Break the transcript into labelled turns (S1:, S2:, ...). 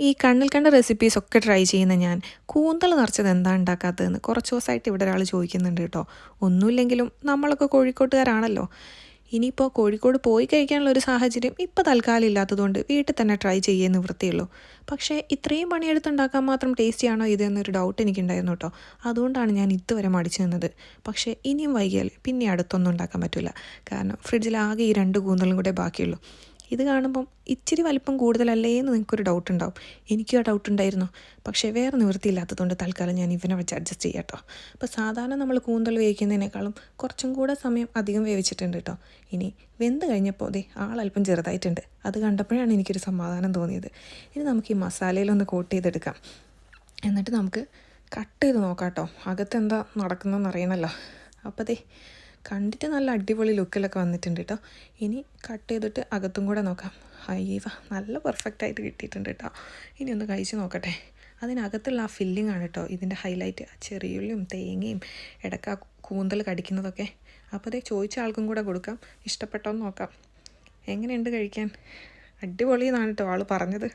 S1: ഈ കണ്ണിൽ കണ്ട റെസിപ്പീസ് ഒക്കെ ട്രൈ ചെയ്യുന്ന ഞാൻ. കൂന്തൽ നിറച്ചത് എന്താ ഉണ്ടാക്കാത്തതെന്ന് കുറച്ച് ദിവസമായിട്ട് ഇവിടെ ഒരാൾ ചോദിക്കുന്നുണ്ട് കേട്ടോ. ഒന്നുമില്ലെങ്കിലും നമ്മളൊക്കെ കോഴിക്കോട്ടുകാരാണല്ലോ. ഇനിയിപ്പോൾ കോഴിക്കോട് പോയി കഴിക്കാനുള്ള ഒരു സാഹചര്യം ഇപ്പോൾ തൽക്കാലം ഇല്ലാത്തതുകൊണ്ട് വീട്ടിൽ തന്നെ ട്രൈ ചെയ്യുന്ന വൃത്തിയുള്ളൂ പക്ഷേ ഇത്രയും പണിയെടുത്തുണ്ടാക്കാൻ മാത്രം ടേസ്റ്റിയാണോ ഇതെന്നൊരു ഡൗട്ട് എനിക്കുണ്ടായിരുന്നു കേട്ടോ. അതുകൊണ്ടാണ് ഞാൻ ഇതുവരെ മടിച്ചു നിന്നത്. പക്ഷേ ഇനിയും വൈകിയാൽ പിന്നെ അടുത്തൊന്നും ഉണ്ടാക്കാൻ പറ്റില്ല കാരണം ഫ്രിഡ്ജിൽ ആകെ ഈ രണ്ട് കൂന്തലും കൂടെ ബാക്കിയുള്ളൂ. ഇത് കാണുമ്പം ഇച്ചിരി വലിപ്പം കൂടുതലല്ലേ എന്ന് നിങ്ങൾക്കൊരു ഡൗട്ട് ഉണ്ടാവും. എനിക്കും ആ ഡൗട്ട് ഉണ്ടായിരുന്നു. പക്ഷേ വേറെ നിവൃത്തിയില്ലാത്തതുകൊണ്ട് തൽക്കാലം ഞാൻ ഇവനെ വെച്ച് അഡ്ജസ്റ്റ് ചെയ്യാം കേട്ടോ അപ്പോൾ സാധാരണ നമ്മൾ കൂന്തൽ വേവിക്കുന്നതിനേക്കാളും കുറച്ചും കൂടെ സമയം അധികം വേവിച്ചിട്ടുണ്ട് കേട്ടോ ഇനി വെന്ത് കഴിഞ്ഞപ്പോൾ ദേ ആളല്പം ചെറുതായിട്ടുണ്ട്. അത് കണ്ടപ്പോഴാണ് എനിക്കൊരു സമാധാനം തോന്നിയത്. ഇനി നമുക്ക് ഈ മസാലയിലൊന്ന് കോട്ട് ചെയ്തെടുക്കാം. എന്നിട്ട് നമുക്ക് കട്ട് ചെയ്ത് നോക്കാം കേട്ടോ അകത്ത് എന്താ നടക്കുന്നതെന്ന് അറിയണമല്ലോ അപ്പോൾ ദേ കണ്ടിട്ട് നല്ല അടിപൊളി ലുക്കിലൊക്കെ വന്നിട്ടുണ്ട് കേട്ടോ ഇനി കട്ട് ചെയ്തിട്ട് അകത്തും കൂടെ നോക്കാം. അയ്യവ നല്ല പെർഫെക്റ്റ് ആയിട്ട് കിട്ടിയിട്ടുണ്ട് കേട്ടോ ഇനി ഒന്ന് കഴിച്ച് നോക്കട്ടെ. അതിനകത്തുള്ള ആ ഫില്ലിംഗ് ആണ് കേട്ടോ ഇതിന്റെ ഹൈലൈറ്റ് ചെറിയുള്ളിയും തേങ്ങയും ഇടക്ക കൂന്തൽ കടിക്കുന്നതൊക്കെ. അപ്പോൾ അതേ ചോദിച്ച ആൾക്കും കൂടെ കൊടുക്കാം. ഇഷ്ടപ്പെട്ടോന്ന് നോക്കാം. എങ്ങനെയുണ്ട് കഴിക്കാൻ? അടിപൊളി എന്നാണ് കേട്ടോ ആൾ പറഞ്ഞത്.